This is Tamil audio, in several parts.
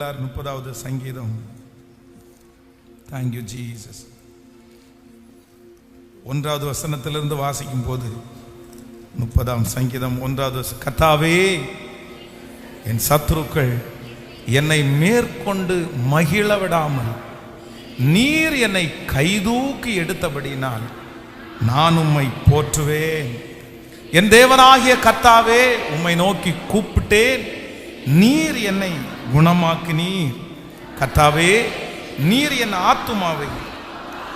முப்பதாவது சங்கீதம். தேங்க்யூ ஜீசஸ் ஒன்றாவது வசனத்திலிருந்து வாசிக்கும் போது முப்பதாம் சங்கீதம் ஒன்றாவது கத்தாவே என் சத்ருக்கள் என்னை மேற்கொண்டு மகிழ விடாமல் நீர் என்னை கைதூக்கி எடுத்தபடினால் நான் உம்மை போற்றுவேன். என் தேவனாகிய கத்தாவே உம்மை நோக்கி கூப்பிட்டேன். நீர் என்னை குணமாக்கினீர். கத்தாவே நீர் என் ஆத்துமாவை.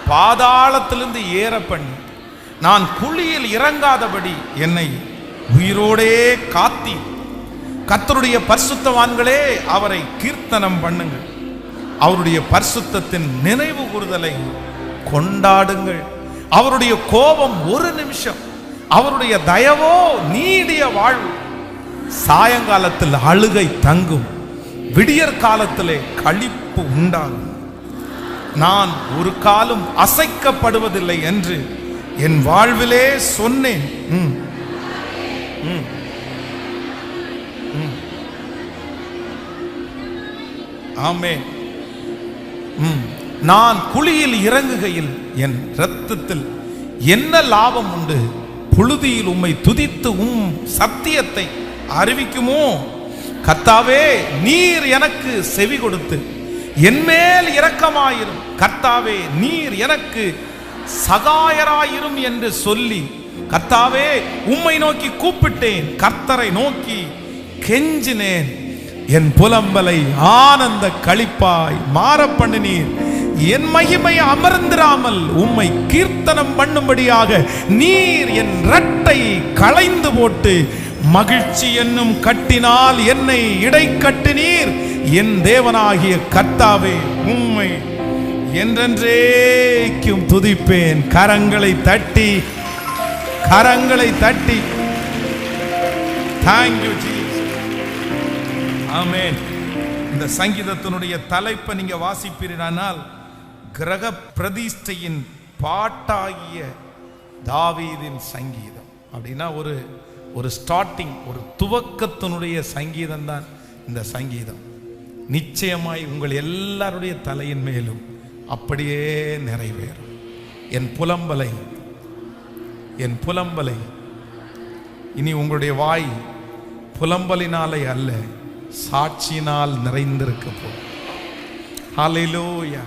பாதாளத்திலிருந்து ஏற பண்ணி நான் குழியில் இறங்காதபடி என்னை உயிரோடே காத்தி கத்தருடைய பரிசுத்தவான்களே அவரை கீர்த்தனம் பண்ணுங்கள். அவருடைய பரிசுத்தத்தின் நினைவு கூறுதலை கொண்டாடுங்கள். அவருடைய கோபம் ஒரு நிமிஷம். அவருடைய தயவோ நீடிய வாழ்வு. சாயங்காலத்தில் அழுகை தங்கும் விடியற் காலத்திலே கழிப்பு உண்டாகும் நான் ஒரு காலம் அசைக்கப்படுவதில்லை என்று என் வாழ்விலே சொன்னேன் ம். ம். ம். நான் குழியில் இறங்குகையில் என் இரத்தத்தில் என்ன லாபம் உண்டு புழுதியில் உம்மை துதித்து உம் சத்தியத்தை அறிவிக்குமோ? கர்த்தாவே நீர் எனக்கு செவி கொடுத்து என்மேல் இரக்கமாயிரும். கர்த்தாவே நீர் எனக்கு சகாயராயிரும் என்று சொல்லி கர்த்தாவே உம்மை நோக்கி கூப்பிட்டேன். கர்த்தரை நோக்கி கெஞ்சினேன். என் புலம்பலை ஆனந்த களிப்பாய் மாற பண்ணினீர். என் மகிமை அமர்ந்திராமல் உம்மை கீர்த்தனம் பண்ணும்படியாக நீர் என் ரட்டை களைந்து போட்டு மகிழ்ச்சி என்னும் கட்டினால் என்னை இடை கட்டினீர். என் தேவனாகிய கர்த்தாவே உண்மை என்றென்றேக்கும் துதிப்பேன். கரங்களை தட்டி கரங்களை தட்டி. தேங்க்யூ ஆமேன் இந்த சங்கீதத்தினுடைய தலைப்பை நீங்க வாசிப்பீரானால் கிரக பிரதிஷ்டையின் பாட்டாகிய தாவீதின் சங்கீதம். அப்படின்னா ஒரு ஒரு ஸ்டார்டிங் ஒரு துவக்கத்தினுடைய சங்கீதம் தான் இந்த சங்கீதம். நிச்சயமாய் உங்கள் எல்லாருடைய தலையின் மேலும் அப்படியே நிறைவேறும். என் புலம்பலை என் புலம்பலை இனி உங்களுடைய வாய் புலம்பலினாலே அல்ல சாட்சியினால் நிறைந்திருக்க போகும். ஹalleluya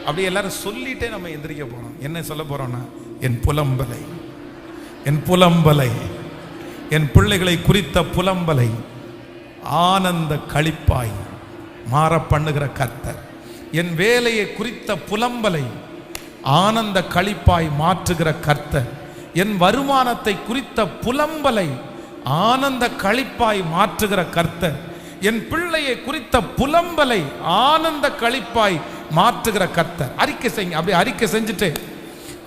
அப்படி எல்லாரும் சொல்லிட்டே நம்ம எந்திரிக்க போறோம். என்ன சொல்ல போறோம்னா என் புலம்பலை என் புலம்பலை. என் பிள்ளைகளை குறித்த புலம்பலை ஆனந்த களிப்பாய் மாற பண்ணுகிற கர்த்தர். என் வேலையை குறித்த புலம்பலை ஆனந்த களிப்பாய் மாற்றுகிற கர்த்தர். என் வருமானத்தை குறித்த புலம்பலை ஆனந்த களிப்பாய் மாற்றுகிற கர்த்தர். என் பிள்ளையை குறித்த புலம்பலை ஆனந்த களிப்பாய் மாற்றுகிற கர்த்தர். அறிக்கை செய்யுங்க. அப்படியே அறிக்கை செஞ்சுட்டு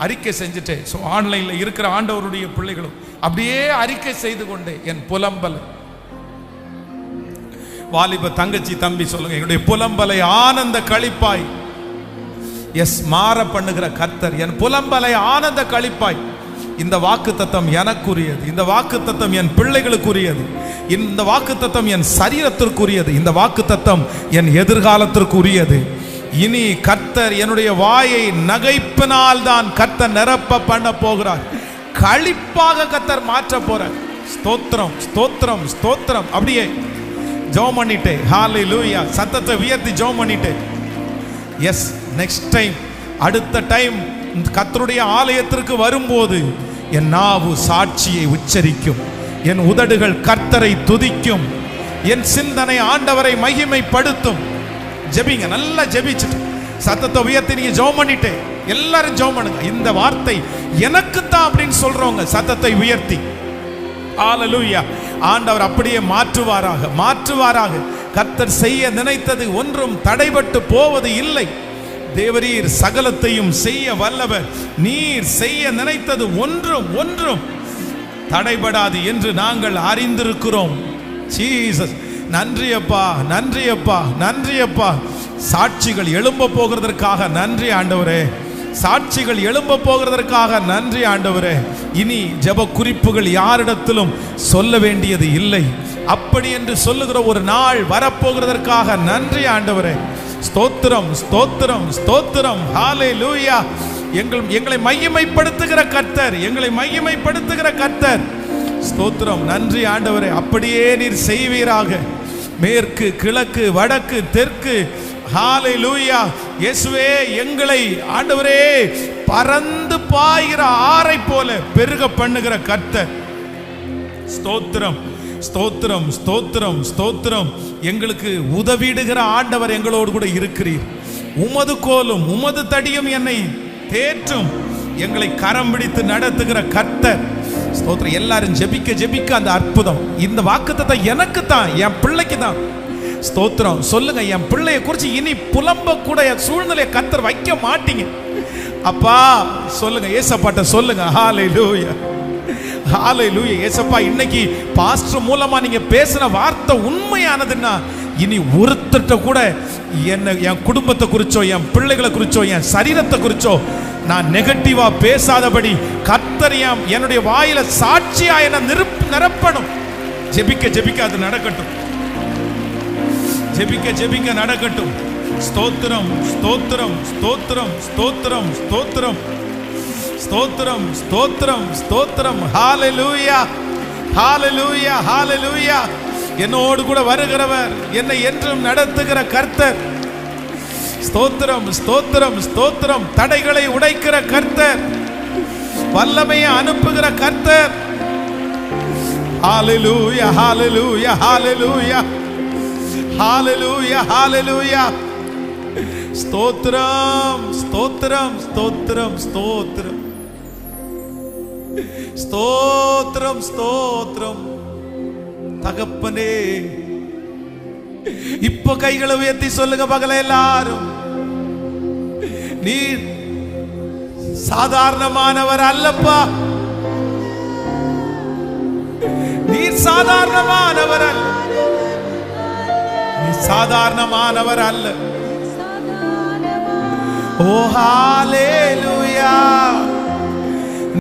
அறிக்கை செஞ்சுட்டு. ஸோ ஆன்லைனில் இருக்கிற ஆண்டவருடைய பிள்ளைகளும் அப்படியே அறிக்கை செய்து கொண்டேன் என் புலம்பலை. வாலிப தங்கச்சி தம்பி சொல்லுங்க. என்னுடைய புலம்பலை ஆனந்த களிப்பாய் எஸ் மாற பண்ணுகிற கர்த்தர். என் புலம்பலை ஆனந்த களிப்பாய் இந்த வாக்கு தத்தம் எனக்குரியது. இந்த வாக்கு தத்தம் என் பிள்ளைகளுக்குரியது. இந்த வாக்கு தத்தம் என் சரீரத்திற்குரியது. இந்த வாக்கு தத்தம் என் எதிர்காலத்திற்குரியது. இனி கர்த்தர் என்னுடைய வாயை நகைப்பினால் தான் கர்த்தர் நிரப்ப பண்ண போகிறார். களிப்பாக கர்த்தர் மாற்ற போறார். ஸ்தோத்திரம் ஸ்தோத்திரம் ஸ்தோத்திரம். அப்படியே ஜோம் பண்ணிட்டே. ஹாலி லூயா சத்தத்தை உயர்த்தி ஜோம் பண்ணிட்டே. எஸ் நெக்ஸ்ட் டைம் அடுத்த டைம் கத்தருடைய ஆலயத்திற்கு வரும்போது என் நாவு சாட்சியை உச்சரிக்கும். என் உதடுகள் கர்த்தரை துதிக்கும். என் சிந்தனை ஆண்டவரை மகிமைப்படுத்தும். ஜெபிங்க நல்லா ஜெபிச்சுட்டு. சத்தத்தை உயர்த்தி நீங்க ஜெபம் பண்ணிட்டே எல்லாரும் ஜெபம் பண்ணுங்க. இந்த வார்த்தை எனக்கு தான் அப்படின்னு சொல்றவங்க சத்தத்தை உயர்த்தி. ஆலலூயா ஆண்டவர் அப்படியே மாற்றுவாராக மாற்றுவாராக. கர்த்தர் செய்ய நினைத்தது ஒன்றும் தடைபட்டு போவது இல்லை. தேவரீர் சகலத்தையும் செய்ய வல்லவர். நீர் செய்ய நினைத்தது ஒன்றும் ஒன்றும் தடைபடாது என்று நாங்கள் அறிந்திருக்கிறோம். ஜீசஸ் நன்றி அப்பா நன்றி அப்பா நன்றி அப்பா சாட்சிகள் எழும்ப போகிறதற்காக நன்றி ஆண்டவரே. சாட்சிகள் எழும்ப போகிறதற்காக நன்றி ஆண்டவரே. இனி ஜெப குறிப்புகள் யாரிடத்திலும் சொல்ல வேண்டியது இல்லை. அப்படி என்று சொல்லுகிற ஒரு நாள் வரப்போகிறதற்காக நன்றி ஆண்டவரே. ஸ்தோத்திரம் ஸ்தோத்திரம் ஸ்தோத்திரம். ஹாலே லூயா எங்கள் எங்களை மையமைப்படுத்துகிற கர்த்தர் எங்களை மையமைப்படுத்துகிற கர்த்தர். ஸ்தோத்திரம் நன்றி ஆண்டவரே. அப்படியே நீர் செய்வீராக. மேற்கு கிழக்கு வடக்கு தெற்கு. ஹாலை லூயா இயேசுவே எங்களை ஆண்டவரே பறந்து பாய்கிற ஆரை போல பெருக பண்ணுகிற கர்த்த ஸ்தோத்திரம் ஸ்தோத்திரம் ஸ்தோத்திரம் ஸ்தோத்திரம். எங்களுக்கு உதவிடுகிற ஆண்டவர் எங்களோடு கூட இருக்கிறீர். உமது கோலும் உமது தடியும் என்னை தேற்றும். எங்களை கரம் பிடித்து நடத்துகிற கர்த்தர். ஸ்தோத்திரம். எல்லாரும் ஜெபிக்க ஜெபிக்க அந்த அற்புதம். இந்த வாக்குத்தத்தை எனக்கு தான் என் பிள்ளைக்கு தான் ஸ்தோத்திரம் சொல்லுங்க என் பிள்ளைய குறித்து இனி புலம்ப கூட என் சூழ்நிலையை கத்தர் வைக்க மாட்டீங்க. அப்பா சொல்லுங்க ஏசப்பாட்ட சொல்லுங்க. ஹாலை லூயா ஹாலை லூயா ஏசப்பா இன்னைக்கு பாஸ்டர் மூலமா நீங்க பேசின வார்த்தை உண்மையானதுன்னா இனி ஒருத்தட்ட கூட என்ன என் குடும்பத்தை குறிச்சோ என் பிள்ளைகளை குறிச்சோ என் சரீரத்தை குறிச்சோ நான் நெகட்டிவா பேசாதபடி கத்தரியாம் என்னுடைய வாயில சாட்சியா என்ன நிரப் நிரப்பணும். ஜெபிக்க ஜெபிக்க அது நடக்கட்டும். ஜெபிக்க ஜெபிக்க நடக்கட்டும். ஸ்தோத்திரம் ஸ்தோத்திரம் ஸ்தோத்திரம் ஸ்தோத்திரம் ஸ்தோத்திரம். ஸ்தோத்திரம் ஸ்தோத்திரம் ஸ்தோத்திரம். ஹாலலூயா ஹாலலூயா ஹாலலூயா என்னோடு கூட வருகிறவர் என்னை என்றும் நடத்துகிற கர்த்தர். ஸ்தோத்திரம் ஸ்தோத்திரம் ஸ்தோத்திரம். தடைகளை உடைக்கிற கர்த்தர். வல்லமையை அனுப்புகிற கர்த்தர். ஹalleluya hallelujah hallelujah. Hallelujah hallelujah. ஸ்தோத்திரம் ஸ்தோத்திரம் ஸ்தோத்திரம் ஸ்தோத்திரம். ஸ்தோத்திரம் ஸ்தோத்திரம். தகப்பனே இப்ப கைகளை உயர்த்தி சொல்லுங்க பகல எல்லாரும். நீர் சாதாரணமானவர் அல்லப்பா. நீர் சாதாரணமானவர் அல்ல. நீ சாதாரணமானவர் அல்ல. ஓ ஹalleluya.